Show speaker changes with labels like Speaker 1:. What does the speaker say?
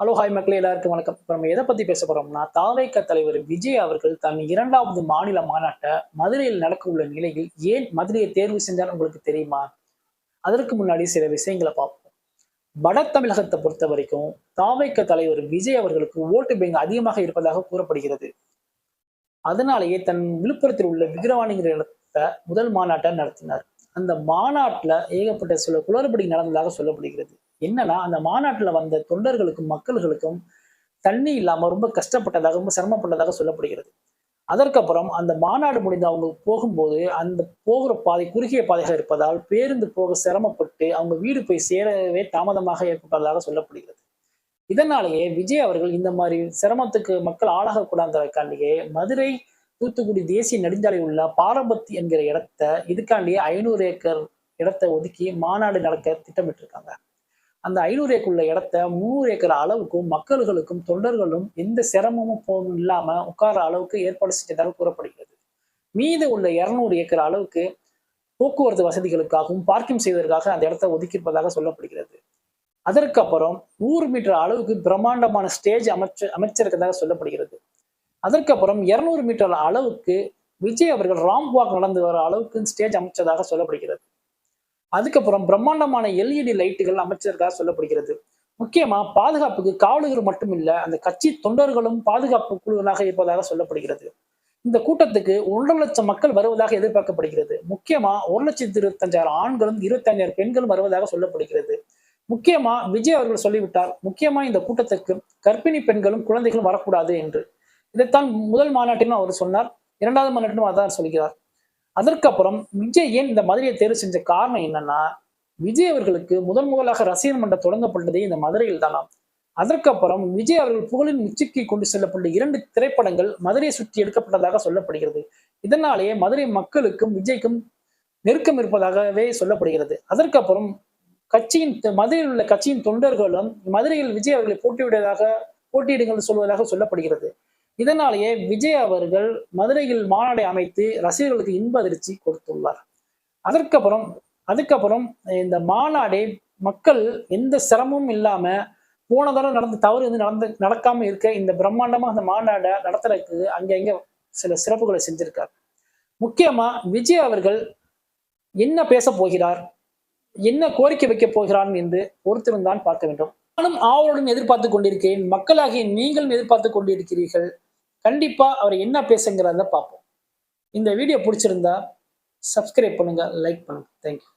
Speaker 1: Hello hi மக்களே எல்லாருக்கும் வணக்கம். இப்போ நம்ம எதை பத்தி பேச போறோம்னா தாவேக்க தலைவர் விஜய் அவர்கள் தன் இரண்டாவது மாநில மாநாட்டை மதுரையில் நடக்க உள்ள நிலையில் ஏன் மதுரையை தேர்வு செஞ்சாலும் உங்களுக்கு தெரியுமா? அதற்கு முன்னாடி சில விஷயங்களை பார்ப்போம். வட தமிழகத்தை பொறுத்த வரைக்கும் தாவேக்க தலைவர் விஜய் அவர்களுக்கு ஓட்டு பேங்க் அதிகமாக இருப்பதாக கூறப்படுகிறது. அதனாலேயே தன் விழுப்புரத்தில் உள்ள விக்கிரவாணிங்கிற இடத்த முதல் மாநாட்டை நடத்தினார். அந்த மாநாட்டுல ஏகப்பட்ட சில குளறுபடி நடந்ததாக சொல்லப்படுகிறது. என்னன்னா அந்த மாநாட்டுல வந்த தொண்டர்களுக்கும் மக்கள்களுக்கும் தண்ணி இல்லாம ரொம்ப கஷ்டப்பட்டதாக ரொம்ப சிரமப்பட்டதாக சொல்லப்படுகிறது. அதற்கப்புறம் அந்த மாநாடு முடிந்து அவங்க போகும்போது அந்த போகிற பாதை குறுகிய பாதையாக இருப்பதால் பேருந்து போக சிரமப்பட்டு அவங்க வீடு போய் சேரவே தாமதமாக ஏற்பட்டதாக சொல்லப்படுகிறது. இதனாலேயே விஜய் அவர்கள் இந்த மாதிரி சிரமத்துக்கு மக்கள் ஆளாகக்கூடாதற்காண்டியே மதுரை தூத்துக்குடி தேசிய நெடுஞ்சாலை உள்ள பாரபத்தி என்கிற இடத்த இதுக்காண்டியே ஐநூறு ஏக்கர் இடத்தை ஒதுக்கி மாநாடு நடக்க திட்டமிட்டிருக்காங்க. அந்த ஐநூறு ஏக்கர் உள்ள இடத்த முந்நூறு ஏக்கர் அளவுக்கும் மக்கள்களுக்கும் தொண்டர்களும் எந்த சிரமமும் போகும் இல்லாம உட்கார அளவுக்கு ஏற்பாடு செஞ்சதாக கூறப்படுகிறது. மீது உள்ள இருநூறு ஏக்கர் அளவுக்கு போக்குவரத்து வசதிகளுக்காகவும் பார்க்கிங் செய்வதற்காக அந்த இடத்தை ஒதுக்கியிருப்பதாக சொல்லப்படுகிறது. அதற்கப்புறம் நூறு மீட்டர் அளவுக்கு பிரம்மாண்டமான ஸ்டேஜ் அமைச்சு அமைச்சிருக்கதாக சொல்லப்படுகிறது. அதற்கப்புறம் இருநூறு மீட்டர் அளவுக்கு விஜய் அவர்கள் ராம் வாக் நடந்து வர அளவுக்கு ஸ்டேஜ் அமைச்சதாக சொல்லப்படுகிறது. அதுக்கப்புறம் பிரம்மாண்டமான எல்இடி லைட்டுகள் அமைச்சதாக சொல்லப்படுகிறது. முக்கியமா பாதுகாப்புக்கு காவலர்கள் மட்டும் இல்ல அந்த கட்சி தொண்டர்களும் பாதுகாப்பு குழுவனாக இருப்பதாக சொல்லப்படுகிறது. இந்த கூட்டத்துக்கு ஒன்றரை லட்சம் மக்கள் வருவதாக எதிர்பார்க்கப்படுகிறது. முக்கியமா ஒரு லட்சத்தி இருபத்தஞ்சாயிரம் ஆண்களும் இருபத்தஞ்சாயிரம் பெண்களும் வருவதாக சொல்லப்படுகிறது. முக்கியமா விஜய் அவர்கள் சொல்லிவிட்டார் முக்கியமா இந்த கூட்டத்துக்கு கர்ப்பிணி பெண்களும் குழந்தைகளும் வரக்கூடாது என்று. இதைத்தான் முதல் மாநாட்டிலும் அவர் சொன்னார். இரண்டாவது மாநாட்டிலும் அதான் சொல்கிறார். அதற்கப்புறம் விஜய் ஏன் இந்த மதுரையை தேர்வு செஞ்ச காரணம் என்னன்னா விஜய் அவர்களுக்கு முதன் முதலாக ரசிகர் மன்றம் தொடங்கப்பட்டதே இந்த மதுரையில் தானாம் அதற்கப்புறம் விஜய் அவர்கள் புகழின் உச்சிக்கு கொண்டு செல்லப்பட்ட இரண்டு திரைப்படங்கள் மதுரையை சுற்றி எடுக்கப்பட்டதாக சொல்லப்படுகிறது. இதனாலேயே மதுரை மக்களுக்கும் விஜய்க்கும் நெருக்கம் இருப்பதாகவே சொல்லப்படுகிறது. அதற்கப்புறம் கட்சியின் மதுரையில் உள்ள கட்சியின் தொண்டர்களும் மதுரையில் விஜய் அவர்களை போட்டியிடுவதாக போட்டியிடுங்கள் சொல்வதாக சொல்லப்படுகிறது. இதனாலேயே விஜய் அவர்கள் மதுரையில் மாநாடை அமைத்து ரசிகர்களுக்கு இன்ப அதிர்ச்சி கொடுத்துள்ளார். அதற்கப்புறம் அதுக்கப்புறம் இந்த மாநாடை மக்கள் எந்த சிரமமும் இல்லாம போன தடவை நடந்த தவறு வந்து நடந்து நடக்காம இருக்க இந்த பிரம்மாண்டமா அந்த மாநாடை நடத்துறதுக்கு அங்கங்க சில சிறப்புகளை செஞ்சிருக்கார். முக்கியமா விஜய் அவர்கள் என்ன பேச போகிறார் என்ன கோரிக்கை வைக்க போகிறான் என்று பொறுத்திருந்தான் பார்க்க வேண்டும். நானும் ஆவலுடன் எதிர்பார்த்து கொண்டிருக்கிறேன். மக்களாகிய நீங்களும் எதிர்பார்த்து கொண்டிருக்கிறீர்கள். கண்டிப்பாக அவர் என்ன பேசுங்கிறத பார்ப்போம். இந்த வீடியோ பிடிச்சிருந்தா சப்ஸ்கிரைப் பண்ணுங்கள் லைக் பண்ணுங்கள் தேங்க்யூ